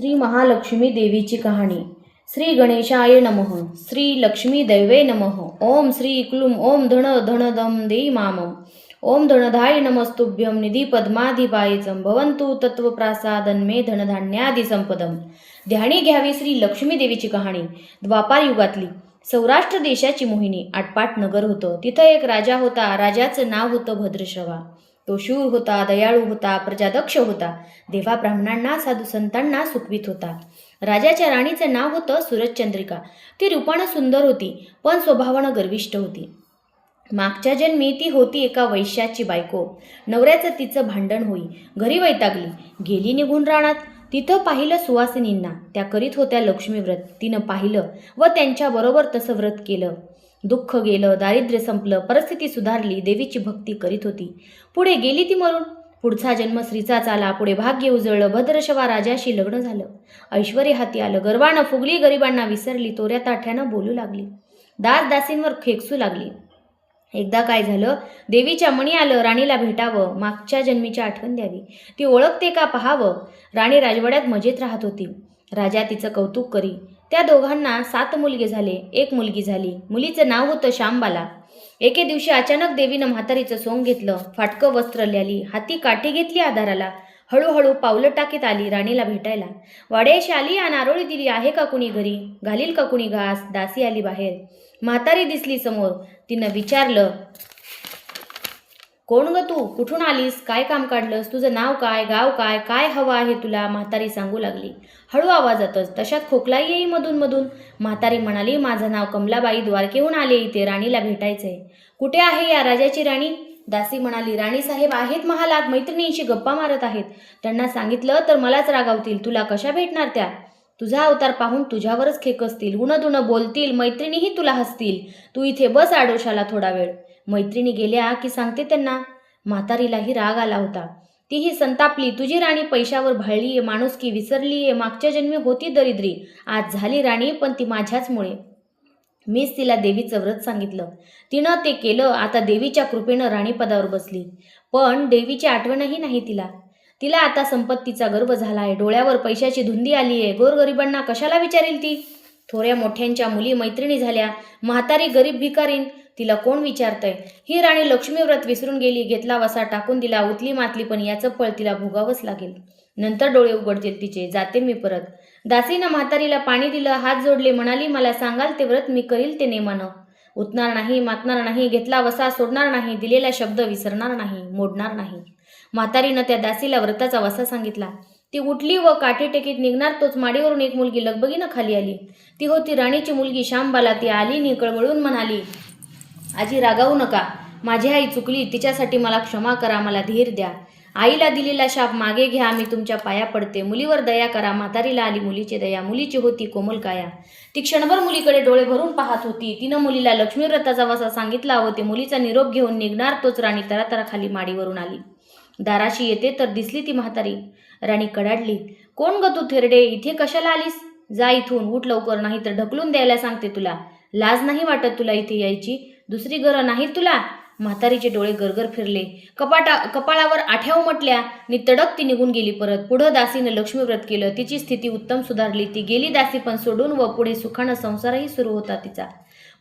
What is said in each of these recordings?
श्री महालक्ष्मी देवीची कहाणी. श्री गणेशाय नमः. श्री लक्ष्मी दैवे नमः. ओम श्री क्लुम ओम धन धन दम दे माम ओम धनधाय नमस्तुभ्यम निधी पद्माधिपायचम भवंतु तत्वप्रासादन मे धनधान्यादी संपदम. ध्यानी घ्यावी श्री लक्ष्मी देवीची कहाणी. द्वापार युगातली. सौराष्ट्र देशाची मोहिनी आटपाट नगर होतं. तिथं एक राजा होता. राजाचं नाव होतं भद्रश्रवा तो शूर होता दयाळू होता प्रजादक्ष होता. देवा ब्राह्मणांना साधू संतांना सुखवीत होता. राजाच्या राणीचं नाव होतं सूरजचंद्रिका. ती रूपानं सुंदर होती पण स्वभावानं गर्विष्ट होती. मागच्या जन्मी ती होती एका वैश्याची बायको. नवऱ्याचं तिचं भांडण होई घरी वैतागली. गेली निघून राणात तिथं पाहिलं सुवासिनींना. त्या करीत होत्या लक्ष्मी व्रत तिनं पाहिलं व त्यांच्याबरोबर तसं व्रत केलं. दुःख गेलं दारिद्र्य संपलं परिस्थिती सुधारली देवीची भक्ती करीत होती. पुढे गेली ती मरून. पुढचा जन्म स्त्रीचाच आला पुढे भाग्य उजळलं भद्रशवा राजाशी लग्न झालं. ऐश्वर्य हाती आलं गर्वानं फुगली गरिबांना विसरली तोऱ्या ताठ्यानं बोलू लागली. दास दासींवर खेकसू लागली. एकदा काय झालं? देवीच्या मणी आलं राणीला भेटावं मागच्या जन्मीची आठवण द्यावी. ती ओळखते का पहावं? राणी राजवाड्यात मजेत राहत होती. राजा तिचं कौतुक करी. त्या दोघांना सात मुलगे झाले एक मुलगी झाली. मुलीचं नाव होतं श्यामबाला. एके दिवशी अचानक देवीनं म्हातारीचं सोंग घेतलं फाटकं वस्त्र ल्याली हाती काठी घेतली आधाराला. हळूहळू पावलं टाकीत आली राणीला भेटायला. वाड्याशी आली आणि आरोळी दिली आहे का कुणी घरी? घालील का कुणी घास? दासी आली बाहेर. म्हातारी दिसली समोर. तिनं विचारलं कोण ग तू? कुठून आलीस? काय काम काढलंस? तुझं नाव काय? गाव काय? काय हवं आहे तुला? म्हातारी सांगू लागली. हळू आवाजातच तशात खोकला येई मधून मधून. म्हातारी म्हणाली माझं नाव कमलाबाई द्वारकेहून आले इथे. राणीला भेटायचंय. कुठे आहे या राजाची राणी? दासी म्हणाली राणी साहेब आहेत महालात. मैत्रिणींशी गप्पा मारत आहेत. त्यांना सांगितलं तर मलाच रागावतील. तुला कशा भेटणार त्या? तुझा अवतार पाहून तुझ्यावरच खेकसतील उणं बोलतील. मैत्रिणीही तुला हसतील. तू इथे बस आडोशाला थोडा वेळ. मैत्रिणी गेल्या की सांगते त्यांना म्हातारीलाही राग आला होता. तीही संतापली तुझी राणी पैशावर भाळलीये माणुसकी विसरलीये मागच्या जन्मी होती दरिद्री आज झाली राणी पण ती माझ्याचमुळे. मीच तिला देवीचं व्रत सांगितलं. तिनं ते केलं आता देवीच्या कृपेनं राणीपदावर बसली. पण देवीची आठवणही नाही तिला. तिला आता संपत्तीचा गर्व झाला आहे डोळ्यावर पैशाची धुंदी आली आहे गोरगरिबांना कशाला विचारेल ती? थोड्या मोठ्यांच्या मुली मैत्रिणी झाल्या. म्हातारी गरीब भिकारीन तिला कोण विचारतंय? ही राणी लक्ष्मी व्रत विसरून गेली घेतला वसा टाकून दिला उतली मातली पण याचं फळ तिला भोगावंच लागेल. नंतर डोळे उघडतील तिचे जाते मी परत. दासीनं म्हातारीला पाणी दिलं हात जोडले म्हणाली मला सांगाल ते व्रत मी करील ते नेमानं. उतणार नाही मातणार नाही घेतला वसा सोडणार नाही दिलेला शब्द विसरणार नाही मोडणार नाही. म्हातारीनं त्या दासीला व्रताचा वसा सांगितला. ती उठली व काठी टेकीत निघणार तोच माडीवरून एक मुलगी लगबगीनं खाली आली. ती होती राणीची मुलगी श्यामबाला. ती आली निकळवळून म्हणाली आजी रागावू नका. माझी आई चुकली. तिच्यासाठी मला क्षमा करा. मला धीर द्या. आईला दिलेला शाप मागे घ्या. मी तुमच्या पाया पडते. मुलीवर दया करा. म्हातारीला आली मुलीची दया. मुलीची होती कोमल काया. ती क्षणभर मुलीकडे डोळे भरून पाहत होती. तिनं मुलीला लक्ष्मीव्रताचा वसा सांगितला व ते मुलीचा निरोप घेऊन निघणार तोच राणी तरातरा खाली माडीवरून आली. दाराशी येते तर दिसली ती म्हातारी. राणी कडाडली कोण ग तू थेरडे? इथे कशाला आलीस? जा इथून उठ लवकर नाही तर ढकलून द्यायला सांगते तुला. लाज नाही वाटत तुला इथे यायची? दुसरी घरं नाहीत तुला? म्हातारीचे डोळे गरगर फिरले. कपाटा कपाळावर आठ्या उमटल्या. नि तडक ती निघून गेली परत. पुढं दासीनं लक्ष्मी व्रत केलं. तिची स्थिती उत्तम सुधारली. ती गेली दासी पण सोडून व पुढे सुखानं संसारही सुरू होता तिचा.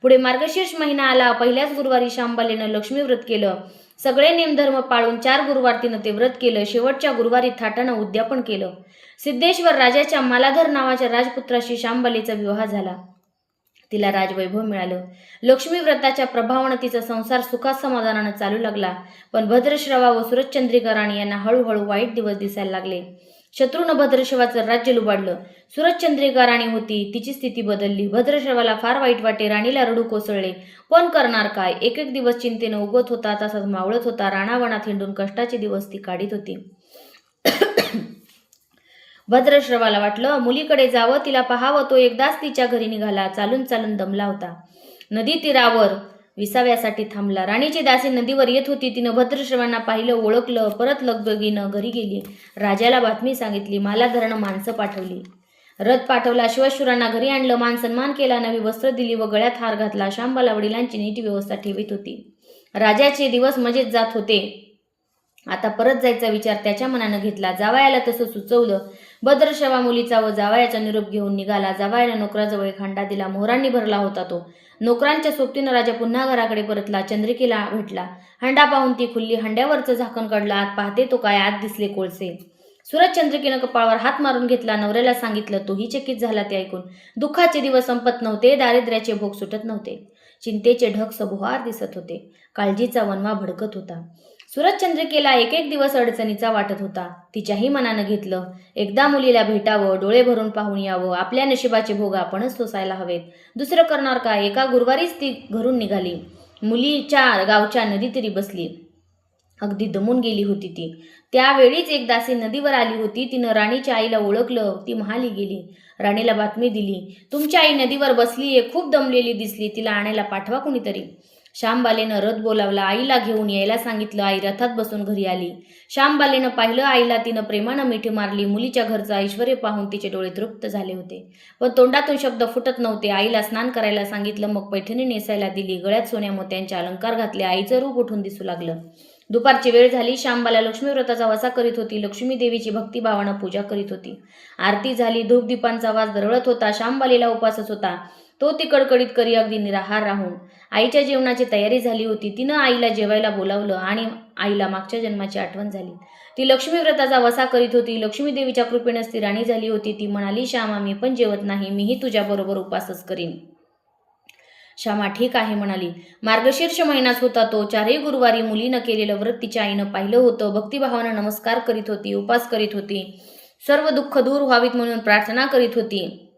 पुढे मार्गशीर्ष महिना आला. पहिल्याच गुरुवारी शांबालेनं लक्ष्मी व्रत केलं. सगळे नेमधर्म पाळून चार गुरुवार तिनं ते व्रत केलं शेवटच्या गुरुवारी थाटानं उद्यापन केलं. सिद्धेश्वर राजाच्या मालाधर नावाच्या राजपुत्राशी शांबलीचा विवाह झाला. तिला राजवैभव मिळालं. लक्ष्मी व्रताच्या प्रभावानं तिचा संसार सुखात समाधानानं चालू लागला. पण भद्रश्रवा व सुरजचंद्रिका राणी यांना हळूहळू वाईट दिवस दिसायला लागले. शत्रून भद्रशवाचं राज्य लुबाडलं. सुरजचंद्रिका राणी होती. तिची स्थिती बदलली. भद्रश्रवाला फार वाईट वाटे. राणीला रडू कोसळले. पण करणार काय? एक एक दिवस चिंतेनं उगत होता तसाच मावळत होता. राणावणात हिंडून कष्टाचे दिवस ती काढीत होती. भद्रश्रवाला वाटलं मुलीकडे जावं तिला पाहावं. तो एकदाच तिच्या घरी निघाला. चालून चालून दमला होता. नदी तीरावर विसाव्यासाठी थांबला. राणीची दासी नदीवर येत होती. तिनं भद्रश्रवांना पाहिलं ओळखलं परत लगबगीनं घरी गेली. राजाला बातमी सांगितली मला धरणं माणसं पाठवली. रथ पाठवला शिवशुरांना घरी आणलं मान सन्मान केला नवी वस्त्र दिली व गळ्यात हार घातला. शांबाला वडिलांची नीट व्यवस्था ठेवीत होती. राजाचे दिवस मजेत जात होते. आता परत जायचा विचार त्याच्या मनानं घेतला. जावायाला तसं सुचवलं. भद्रश्रवा मुलीचा व जावयाचा निरोप घेऊन निघाला. जावायाला नोकराजवळ एक दिला. मोहरांनी भरला होता तो. नोकरांच्या सोबतीनं राजा पुन्हा घराकडे परतला. चंद्रिकेला भेटला. हंडा पाहून ती खुल्ली हंड्यावरचं झाकण काढलं. आत पाहते तो काय आत दिसले कोळसे. सुरज चंद्रिकेनं कपाळावर हात मारून घेतला. नवऱ्याला सांगितलं तोही चकित झाला ते ऐकून. दुःखाचे दिवस संपत नव्हते. दारिद्र्याचे भोग सुटत नव्हते. चिंतेचे ढग सबुहार दिसत होते. काळजीचा वनवा भडकत होता. सुरत चंद्रिकेला एक एक दिवस अडचणीचा वाटत होता. तिच्याही मनानं घेतलं एकदा मुलीला भेटावं डोळे भरून पाहून यावं आपल्या नशिबाचे भोग आपणच सोसायला हवेत. दुसरं करणार काय? एका गुरुवारीच ती घरून निघाली. मुलीच्या गावच्या नदीतीरी बसली. अगदी दमून गेली होती ती. त्यावेळीच एक दासी नदीवर आली होती. तिनं राणीच्या आईला ओळखलं. ती महाली गेली. राणीला बातमी दिली. तुमची आई नदीवर बसलीये खूप दमलेली दिसली. तिला आणायला पाठवा कुणीतरी. श्यामबालेनं रथ बोलावला. आईला घेऊन यायला सांगितलं. आई रथात बसून घरी आली. श्यामबालेनं पाहिलं आईला तिनं प्रेमानं मिठी मारली. मुलीच्या घरचं ऐश्वर पाहून तिचे डोळे तृप्त झाले होते. पण तोंडातून शब्द फुटत नव्हते. आईला स्नान करायला सांगितलं. मग पैठणी नेसायला दिली. गळ्यात सोन्या मोत्यांचे अलंकार घातले. आईचं रूप उठून दिसू लागलं. दुपारची वेळ झाली. श्यामबाला लक्ष्मी व्रताचा वसा करीत होती. लक्ष्मी देवीची भक्तिभावानं पूजा करीत होती. आरती झाली. धूपदीपांचा वास दरवळत होता. श्यामबालीला उपासच होता. तो ती कडकडीत करी अगदी निराहार राहून. आईच्या जेवणाची तयारी झाली होती. तिनं आईला जेवायला बोलावलं आणि आईला मागच्या जन्माची आठवण झाली. ती लक्ष्मीव्रताचा वसा करीत होती. लक्ष्मीदेवीच्या कृपेनंच ती राणी झाली होती. ती म्हणाली श्यामा मी पण जेवत नाही. मीही तुझ्याबरोबर उपासच करीन. श्यामा ठीक आहे म्हणाली. मार्गशीर्ष महिनाच होता तो. चारही गुरुवारी मुलीनं केलेलं व्रत तिच्या आईनं पाहिलं होतं. भक्तिभावानं नमस्कार करीत होती उपास करीत होती. सर्व दुःख दूर व्हावीत म्हणून प्रार्थना करीत होती.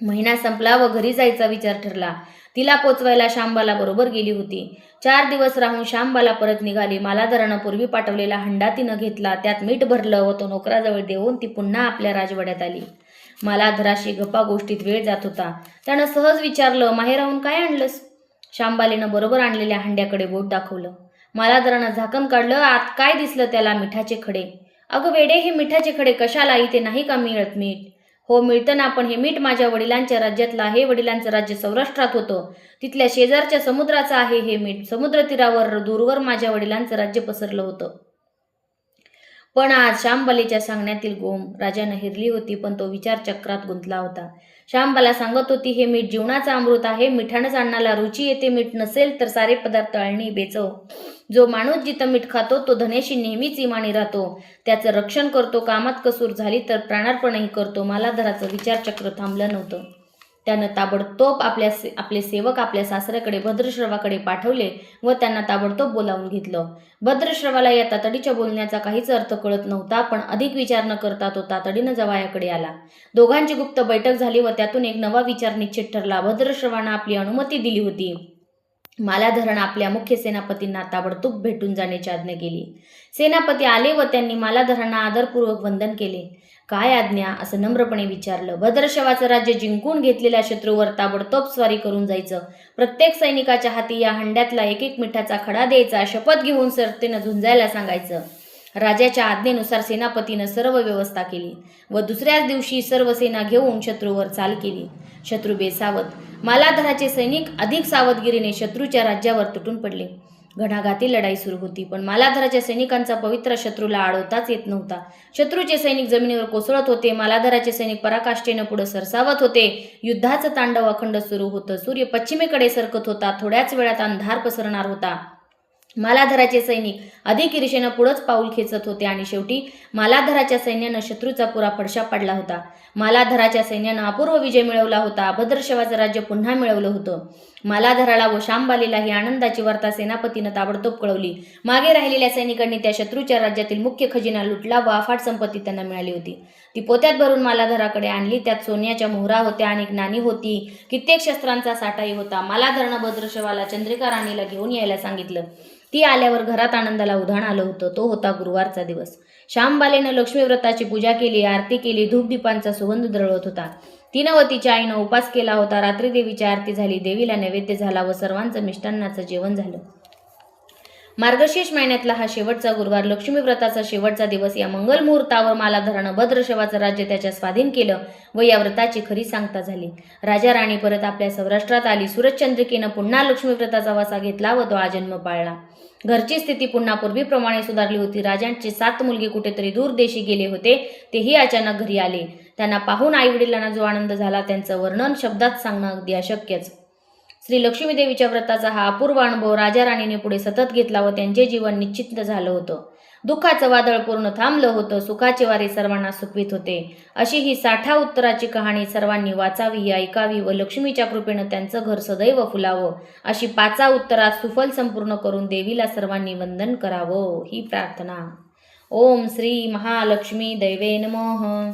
महिना संपला व घरी जायचा विचार ठरला. तिला पोचवायला श्यामबाला बरोबर गेली होती. चार दिवस राहून श्यामबाला परत निघाली. मालाधरानं पूर्वी पाठवलेला हंडा तिनं घेतला. त्यात मीठ भरलं व तो नोकराजवळ देऊन ती पुन्हा आपल्या राजवाड्यात आली. मालाधराशी गप्पा गोष्टीत वेळ जात होता. त्यानं सहज विचारलं माहे राहून काय आणलंस? श्यामबालीनं बरोबर आणलेल्या हंड्याकडे बोट दाखवलं. मालाधरानं झाकण काढलं. आत काय दिसलं त्याला? मिठाचे खडे. अगं वेडे हे मिठाचे खडे कशाला? इथे नाही का मिळत मीठ? हो मिळतं ना पण हे मीठ माझ्या वडिलांच्या राज्यातलं आहे वडिलांचं राज्य सौराष्ट्रात होतं. तिथल्या शेजारच्या समुद्राचं आहे हे मीठ. समुद्र तीरावर दूरवर माझ्या वडिलांचं राज्य पसरलं होतं. पण आज श्यामबालेच्या सांगण्यातील गोम राजानं हिरली होती पण तो विचार चक्रात गुंतला होता. श्यामबाला सांगत होती हे मीठ जीवनाचं अमृत आहे. मिठानंच अन्नाला रुची येते. मीठ नसेल तर सारे पदार्थ अळणी बेचव. जो माणूस जिथं मीठ खातो तो धनेशी नेहमीच इमानी राहतो. त्याचं रक्षण करतो कामात कसूर झाली तर प्राणार्पणही करतो. मालाधराचं विचारचक्र थांबलं नव्हतं. त्यानं ताबडतोब आपल्या से आपले सेवक आपल्या सासऱ्याकडे भद्रश्रवाकडे पाठवले व त्यांना ताबडतोब बोलावून घेतलं. भद्रश्रवाला या तातडीच्या बोलण्याचा काहीच अर्थ कळत नव्हता पण अधिक विचार न करता तो तातडीनं जवायाकडे आला. दोघांची गुप्त बैठक झाली व त्यातून एक नवा विचार निश्चित ठरला. भद्रश्रवानं आपली अनुमती दिली होती. मालाधरण आपल्या मुख्य सेनापतींना ताबडतोब भेटून जाण्याची आज्ञा केली. सेनापती आले व त्यांनी मालाधरांना आदरपूर्वक वंदन केले. काय आज्ञा? असं नम्रपणे विचारलं. भद्रशवाचं राज्य जिंकून घेतलेल्या शत्रूवर ताबडतोब स्वारी करून जायचं. प्रत्येक सैनिकाच्या हाती या हंड्यातला एक एक मिठाचा खडा द्यायचा. शपथ घेऊन सरतेनं झुंजायला सांगायचं. राजाच्या आज्ञेनुसार सेनापतीनं सर्व व्यवस्था केली व दुसऱ्याच दिवशी सर्व सेना घेऊन शत्रूवर चाल केली. शत्रू बेसावत मालाधराचे सैनिक अधिक सावधगिरीने शत्रूच्या राज्यावर तुटून पडले. घणाघाती लढाई सुरू होती पण मालाधराच्या सैनिकांचा पवित्र शत्रूला अडवताच येत नव्हता. शत्रूचे सैनिक जमिनीवर कोसळत होते मालाधराचे सैनिक पराकाष्ठेनं पुढे सरसावत होते. युद्धाचं तांडव अखंड सुरू होतं. सूर्य पश्चिमेकडे सरकत होता थोड्याच वेळात अंधार पसरणार होता. मालाधराचे सैनिक अधिक ईर्षेनं पुढंच पाऊल खेचत होते आणि शेवटी मालाधराच्या सैन्यानं शत्रूचा पुरा फडशा पाडला होता. मालाधराच्या सैन्यानं अपूर्व विजय मिळवला होता. अभद्रशवाचं राज्य पुन्हा मिळवलं होतं. मालाधराला व शांबालीला ही आनंदाची वार्ता सेनापतीनं ताबडतोब कळवली. मागे राहिलेल्या सैनिकांनी त्या शत्रूच्या राज्यातील मुख्य खजिना लुटला व अफाट संपत्ती त्यांना मिळाली होती. ती पोत्यात भरून मालाधराकडे आणली. त्यात सोन्याच्या मोहरा होत्या आणि एक नाणी होती. कित्येक शस्त्रांचा साठाही होता. मालाधरानं भद्रशवाला चंद्रिका राणीला घेऊन यायला सांगितलं. ती आल्यावर घरात आनंदाला उधाण आलं होतं. तो होता गुरुवारचा दिवस. श्यामबालेनं लक्ष्मीव्रताची पूजा केली आरती केली धूपदीपांचा सुगंध दळवत होता. तिनं व तिच्या आईनं उपास केला होता. रात्री देवीची आरती झाली. देवीला नैवेद्य झाला व सर्वांचं मिष्टांनाचं जेवण झालं. मार्गशीर्ष महिन्यातला हा शेवटचा गुरुवार. लक्ष्मी व्रताचा शेवटचा दिवस. या मंगल मुहूर्तावर मालाधरानं भद्रशवाचं राज्य त्याच्या स्वाधीन केलं व या व्रताची खरी सांगता झाली. राजा राणी परत आपल्या सौराष्ट्रात आली. सूरजचंद्रिकेनं पुन्हा लक्ष्मी व्रताचा वासा घेतला व तो आजन्म पाळला. घरची स्थिती पुन्हा पूर्वीप्रमाणे सुधारली होती. राजांचे सात मुलगे कुठेतरी दूर देशी गेले होते तेही अचानक घरी आले. त्यांना पाहून आईवडिलांना जो आनंद झाला त्यांचं वर्णन शब्दात सांगणं अगदी अशक्यच. श्री लक्ष्मीदेवीच्या व्रताचा हा अपूर्व अनुभव राजा राणीने पुढे सतत घेतला व त्यांचे जीवन निश्चित झालं होतं. दुःखाचं वादळ पूर्ण थांबलं होतं सुखाचे वारे सर्वांना सुखवीत होते. अशी ही साठा उत्तराची कहाणी सर्वांनी वाचावी ऐकावी व लक्ष्मीच्या कृपेनं त्यांचं घर सदैव फुलावं अशी पाचा उत्तरात सुफल संपूर्ण करून देवीला सर्वांनी वंदन करावं ही प्रार्थना. ओम श्री महालक्ष्मी दैवे नमः.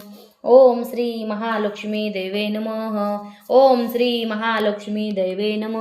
ओम श्री महालक्ष्मी दैवे नम. ओम श्री महालक्ष्मी दैवे नम.